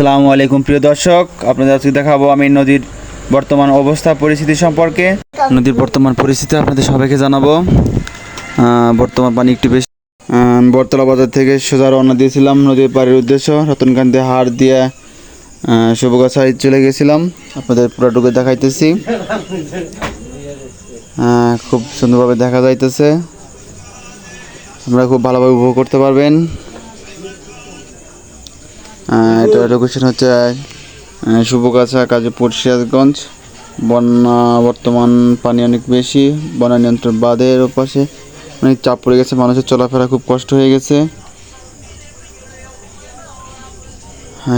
আসসালামু আলাইকুম প্রিয় দর্শক আপনাদের আজকে দেখাবো আমি নদীর বর্তমান অবস্থা পরিস্থিতি সম্পর্কে। নদীর বর্তমান পরিস্থিতি আপনাদের সবাইকে জানাব। বর্তমান পানি একটু বেশি আহ, বটতলা বাজার থেকে সোজা রওনা দিয়েছিলাম নদীর পাড়ের উদ্দেশ্য। রতনকান্তি হাড় দিয়ে শুভগাছায় চলে গেছিলাম। আপনাদের পুরোটুকু দেখাইতেছি। খুব সুন্দরভাবে দেখা যাইতেছে। আপনারা খুব ভালোভাবে উপভোগ করতে পারবেন। এটা লোকেশন হচ্ছে শুভগাছা কাজীপুর সিরাজগঞ্জ। বন্যা বর্তমান পানি অনেক বেশি, বন্যা নিয়ন্ত্রণ বাঁধের ওপাশে। অনেক চাপ পড়ে গেছে, মানুষের চলাফেরা খুব কষ্ট হয়ে গেছে।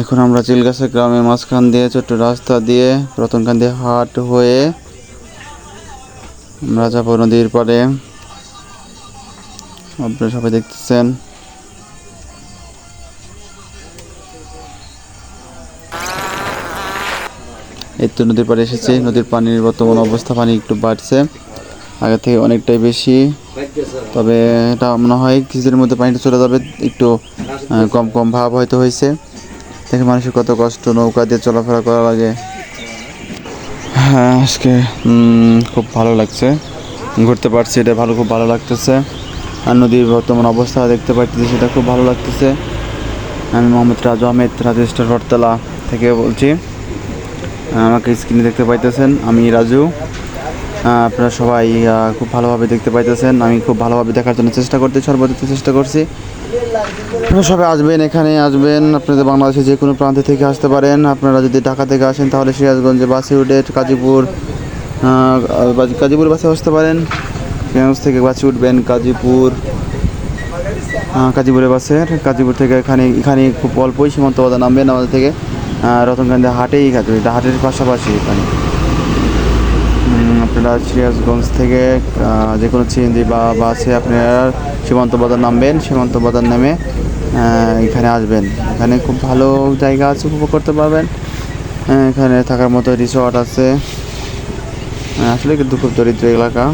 এখন আমরা চিলগাছা গ্রামের মাঝখান দিয়ে, ছোট্ট রাস্তা দিয়ে, রতনখান দিয়ে হাট হয়ে রাজাপুর নদীর পাড়ে। আপনারা সবাই দেখতেছেন। এই তো নদীর পাড়ে এসেছি। নদীর পানির বর্তমান অবস্থা, পানি একটু বাড়ছে। আগে থেকে অনেকটাই বেশি। তবে এটা মনে হয় কিছুদিনের মধ্যে পানিটা চলে যাবে। একটু কম কম ভাব হয়তো হয়েছে। দেখে মানুষের কত কষ্ট, নৌকা দিয়ে চলাফেরা করা লাগে হ্যাঁ আজকে খুব ভালো লাগছে। ঘুরতে পারছি, এটা ভালো, খুব ভালো লাগতেছে। আর নদীর বর্তমান অবস্থা দেখতে পাচ্ছি সেটা খুব ভালো লাগতেছে। আমি মোহাম্মদ রাজু আহমেদ রাজেস্টার হরতলা থেকে বলছি। আমাকে স্ক্রিনে দেখতে পাইতেছেন আমি রাজু। আপনারা সবাই খুব ভালোভাবে দেখতে পাইতেছেন। আমি খুব ভালোভাবে দেখার জন্য চেষ্টা করতে সর্বোচ্চ চেষ্টা করছি। আপনারা সবাই আসবেন এখানে আসবেন। আপনাদের বাংলাদেশে যে কোনো প্রান্ত থেকে আসতে পারেন। আপনারা যদি ঢাকা থেকে আসেন তাহলে সিরাজগঞ্জে বাসে উঠে বাজি- গাজীপুর বাসে আসতে পারেন। সিরাজগঞ্জ থেকে বাসে উঠবেন গাজীপুর। আহ, কাজীপুরের বাসে কাজীপুর থেকে এখানে এখানে খুব অল্পই সীমান্ত বাধা নামবেন আমাদের থেকে। রতনকান্দি হাটেই কাজ হাটের পাশাপাশি এখানে। আপনারা সিরাজগঞ্জ থেকে যে কোনো সিএনজি বা বাসে আপনারা সীমান্ত বাজার নামবেন। সীমান্ত বাজার নেমে এখানে আসবেন। এখানে খুব ভালো জায়গা আছে, উপভোগ করতে পারবেন। এখানে থাকার মতো রিসর্ট আছে। আসলে কিন্তু খুব দরিদ্র এলাকা।